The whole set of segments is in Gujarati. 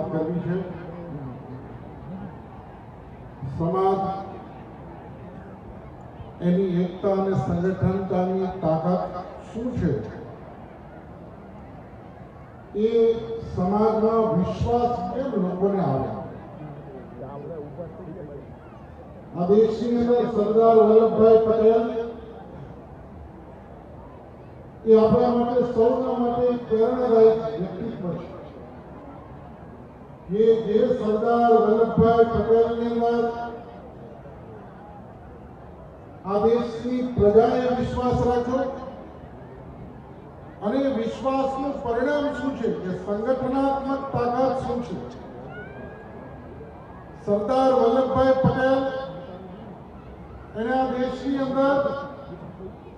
વાત કરવી છે. સમાજ એની એકતા અને સંગઠનતાની તાકાત શું છે? એ સમાજમાં વિશ્વાસ કેમ લોકોને આવે? આ દેશની અંદર સરદાર વલ્લભભાઈ પટેલ એ આપણા માટે સૌના માટે પ્રેરણાદાયક વ્યક્તિત્વ છે. કે જે સરદાર વલ્લભભાઈ પટેલની વાત આ દેશની પ્રજાએ વિશ્વાસ રાખ્યો અને વિશ્વાસનું પરિણામ શું છે? કે સંગઠનાત્મક તાકાત શું છે? સરદાર વલ્લભભાઈ પટેલ એને આ દેશની અંદર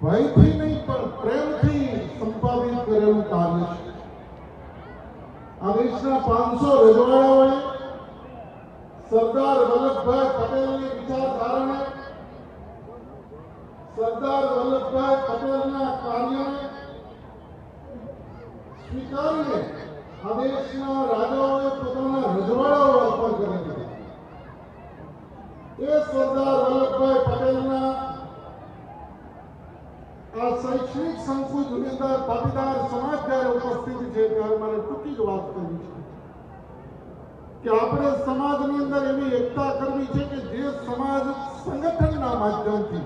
ભયથી નહીં પણ પ્રેમથી સંપાદિત કરેલું કાર્ય છે આ દેશના પાંચસો રજવાડાઓએ સરદાર વલ્લભભાઈ પટેલની વિચારધારાને, સરદાર વલ્લભભાઈ પટેલના કાર્યને સ્વીકારીને આ દેશના રાજાઓએ પોતાના રજવાડાઓ અર્પણ કરી દીધા. એ સરદાર વલ્લભભાઈ પટેલના આ શૈક્ષણિક સંકુલની અંદર પાટીદાર સમાજ જ્યારે ઉપસ્થિત છે ત્યારે મારે ટૂંકી જ વાત કરવી છે કે આપણે સમાજની અંદર એવી એકતા કરવી છે કે જે સમાજ સંગઠનના માધ્યમથી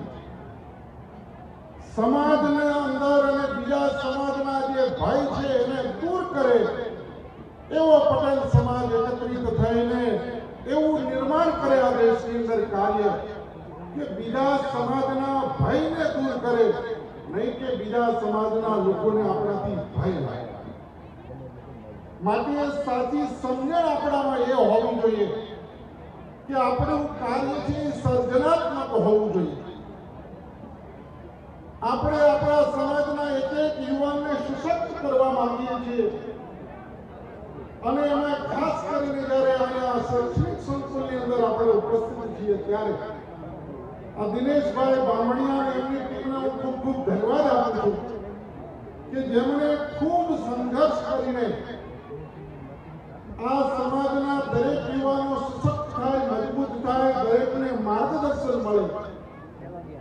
સમાજના અંદર અને બીજા સમાજના જે ભાઈ છે એને દૂર કરે એવો પટેલ સમાજ એકત્રિત થઈને એવું નિર્માણ કરે આ દેશની અંદર કાર્ય કે બીજા સમાજના ભયને દૂર કરે નહીં કે બીજા સમાજના લોકોને આપણાથી ભય લાગે. માટે સાચી સમજણ આપણામાં એ હોવી જોઈએ કે આપણું કાર્ય છે સર્જનાત્મક હોવું જોઈએ. આપણે આપણા સમાજના એક એક યુવાનને સશક્ત કરવા માંગીએ છીએ. અને એમાં ખાસ કરીને જ્યારે અહીંયા શૈક્ષણિક સંકુલની અંદર આપણે ઉપસ્થિત છીએ ત્યારે દિનેશભાઈ બામણિયા અને એમની ટીમને હું ખૂબ ખૂબ ધન્યવાદ આપું છું કે જેમણે ખૂબ સંઘર્ષ કરીને આ સમાજના દરેક યુવાનો સશક્ત થાય, મજબૂત થાય, દરેકને માર્ગદર્શન મળે,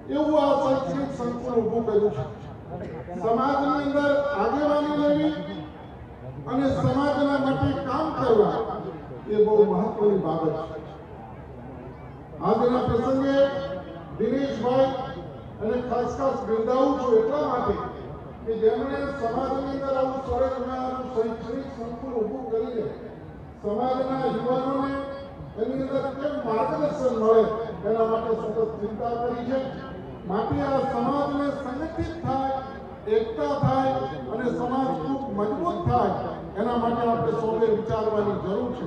એવું આ શૈક્ષણિક સંકુલ ઊભું કર્યું છે. સમાજની અંદર આગેવાની લેવી અને સમાજના માટે કામ કરવા એ બહુ મહત્વની બાબત છે. આજના પ્રસંગે અને ખાસ ખાસ બિરદાવું છું એટલા માટે કે જેમણે સમાજની અંદર આવું સરસ મજાનું શૈક્ષણિક સંકુલ ઊભું કરીને સમાજના યુવાનોને એની અંદર કેમ માર્ગદર્શન મળે એના માટે સતત ચિંતા કરી છે. માટે આ સમાજને સંગઠિત થાય, એકતા થાય અને સમાજ ખૂબ મજબૂત થાય એના માટે આપણે સૌને વિચારવાની જરૂર છે.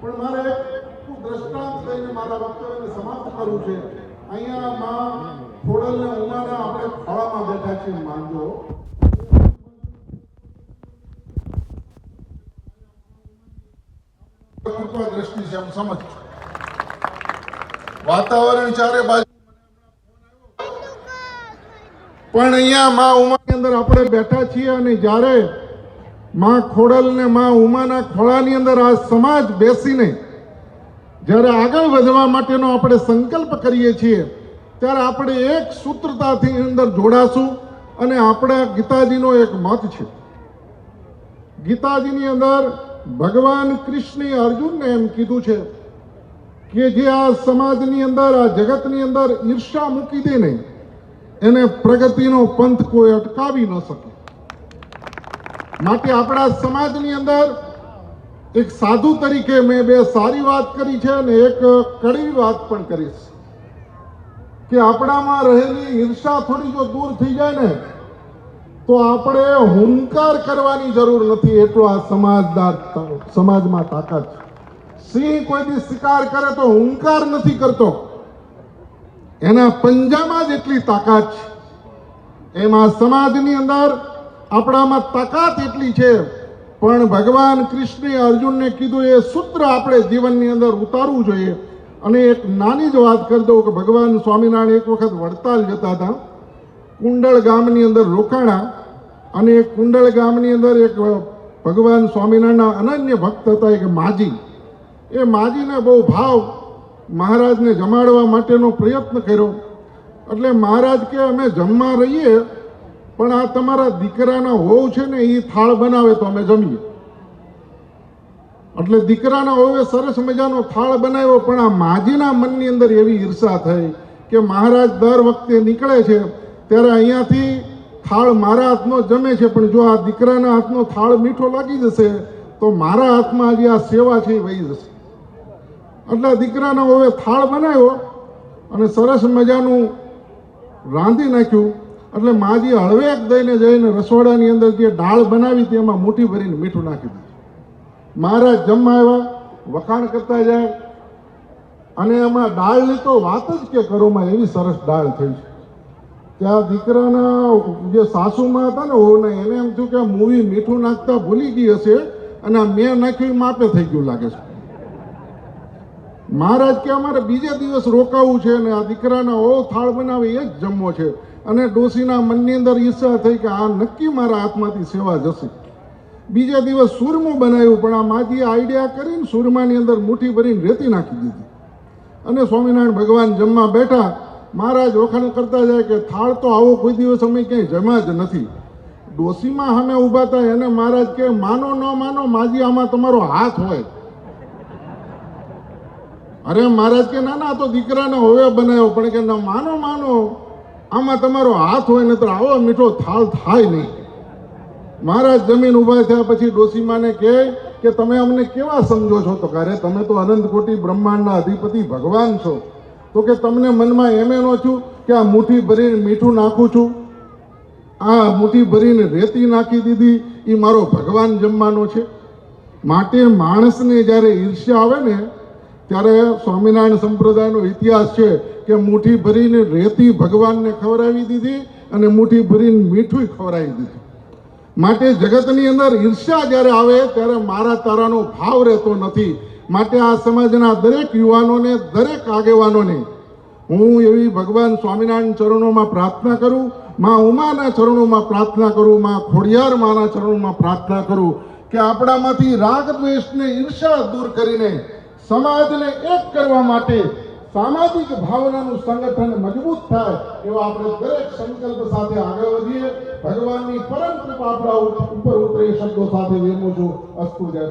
પણ મારે એક દ્રષ્ટાંત લઈને મારા વક્તવ્યને સમાપ્ત કરવું છે. અહીંયા માં ખોડલ ને ઉમાના આપણે ખોળામાં બેઠા છીએ માનજો દ્રષ્ટિ છે એમ સમજ. વાતાવરણ ચારે બાજુ પણ અહીંયા માં ઉમાની અંદર આપણે બેઠા છીએ અને જ્યારે માં ખોડલ ને માં ઉમાના ખોળાની અંદર આ સમાજ બેસીને જ્યારે આગળ વધવા માટેનો આપણે સંકલ્પ કરીએ છીએ ત્યારે આપણે એક સૂત્રતાથી અંદર જોડાશું અને આપણા ગીતાજીનો એક મત છે. ગીતાજીની અંદર ભગવાન કૃષ્ણે અર્જુનને એમ કીધું છે કે જે આ સમાજની અંદર, આ જગતની અંદર ઈર્ષા મૂકી દે ને એને પ્રગતિનો પંથ કોઈ અટકાવી ન શકે. માટે આપણા સમાજની અંદર એક સાધુ તરીકે મેં બે સારી વાત કરી છે અને એક કડવી વાત પણ કરીશ. કે આપણામાં રહેલી ઈર્ષા થોડી જો દૂર થઈ જાય ને, તો આપણે હુંકાર કરવાની જરૂર નથી. એટલો આ સમાજદાર સમાજમાં તાકાત છે. સિંહ કોઈ બી શિકાર કરે તો હુંકાર નથી કરતો. એના પંજામાં જ એટલી તાકાત છે. એમાં સમાજની અંદર આપણામાં તાકાત એટલી છે. પણ ભગવાન કૃષ્ણે અર્જુનને કીધું, એ સૂત્ર આપણે જીવનની અંદર ઉતારવું જોઈએ. અને એક નાની જ વાત કરી દઉં કે ભગવાન સ્વામિનારાયણ એક વખત વડતાલ જતા હતા. કુંડળ ગામની અંદર રોકાણા અને કુંડળ ગામની અંદર એક ભગવાન સ્વામિનારાયણના અનન્ય ભક્ત હતા, એક માજી. એ માજીને બહુ ભાવ મહારાજને જમાડવા માટેનો પ્રયત્ન કર્યો. એટલે મહારાજ કે, અમે જમવા રહીએ, પણ આ તમારા દીકરાના હોવ છે ને એ થાળ બનાવે તો અમે જમીએ. એટલે દીકરાના હોવે સરસ મજાનો થાળ બનાવ્યો, પણ આ માજીના મનની અંદર એવી ઈર્ષા થઈ કે મહારાજ દર વખતે નીકળે છે, ત્યારે અહીંયાથી થાળ મારા હાથનો જમે છે, પણ જો આ દીકરાના હાથનો થાળ મીઠો લાગી જશે, તો મારા હાથમાં આજે આ સેવા છે એ વહી જશે. એટલે દીકરાનો હવે થાળ બનાવ્યો અને સરસ મજાનું રાંધી નાખ્યું, એટલે માજી હળવેક દઈને જઈને રસોડાની અંદર જે દાળ બનાવી તેમાં મુઠ્ઠી ભરીને મીઠું નાખી દીધું. મહારાજ જમવા આવ્યા, વખાણ કરતા જાય. અને એમાં દાળની તો વાત જ કે કરોમાં એવી સરસ દાળ થઈ છે. ત્યાં દીકરાના જે સાસુમાં હતા ને ઓને એને એમ થયું કે મૂવી મીઠું નાખતા ભૂલી ગઈ હશે અને મેં નાખ્યું માપે થઈ ગયું લાગે છે. મહારાજ કે અમારે બીજે દિવસ રોકાવું છે અને આ દીકરાના ઓ થાળ બનાવે એ જ જમવો છે. અને ડોશીના મનની અંદર ઈચ્છા થઈ કે આ નક્કી મારા હાથમાંથી સેવા જશે. બીજા દિવસ સુરમું બનાવ્યું, પણ આ માજીએ આઈડિયા કરીને સુરમાની અંદર મુઠ્ઠી ભરીને રેતી નાખી દીધી. અને સ્વામિનારાયણ ભગવાન જમવા બેઠા. મહારાજ વખાણ કરતા જાય કે થાળ તો આવો કોઈ દિવસ અમે ક્યાંય જમા જ નથી. ડોસીમાં અમે ઊભા થાય એને મહારાજ કે માનો, ન માનો, માજી આમાં તમારો હાથ હોય. અરે મહારાજ કે ના ના તો દીકરાને હવે બનાવ્યો. પણ કે, ના, માનો માનો, આમાં તમારો હાથ હોય, નહીતર આવો, મીઠો થાળ થાય નહીં. મહારાજ જમીન ઊભા થયા પછી ડોસીમાને કહે કે તમે અમને કેવા સમજો છો? તો કારે તમે તો અનંત કોટી બ્રહ્માંડના અધિપતિ ભગવાન છો. તો કે તમને મનમાં એમ એનો છું કે આ મુઠ્ઠી ભરીને મીઠું નાખું છું? આ મુઠ્ઠી ભરીને રેતી નાખી દીધી એ મારો ભગવાન જમવાનો છે. માટે માણસને જ્યારે ઈર્ષ્યા આવે ને, ત્યારે સ્વામિનારાયણ સંપ્રદાયનો ઇતિહાસ છે કે મુઠ્ઠી ભરીને રેતી ભગવાનને ખવડાવી દીધી અને મુઠ્ઠી ભરીને મીઠું ખવડાવી દીધું. માટે જગતની અંદર ઈર્ષ્યા જ્યારે આવે, ત્યારે મારા તારાનો ભાવ રહેતો નથી. માટે આ સમાજના દરેક યુવાનોને, દરેક આગેવાનોને હું એવી ભગવાન સ્વામિનારાયણ ચરણોમાં પ્રાર્થના કરું, માં ઉમાના ચરણોમાં પ્રાર્થના કરું, માં ખોડિયાર માના ચરણોમાં પ્રાર્થના કરું કે આપણામાંથી રાગ દ્વેષને ઈર્ષા દૂર કરીને સમાજને એક કરવા માટે સામાજિક ભાવનાનું સંગઠન મજબૂત થાય એવા આપણે દરેક સંકલ્પ સાથે આગળ વધીએ. ભગવાનની પરમ કૃપા આપણા ઉપર ઉતરે શબ્દો સાથે વિરમું છું. અસ્તુ જય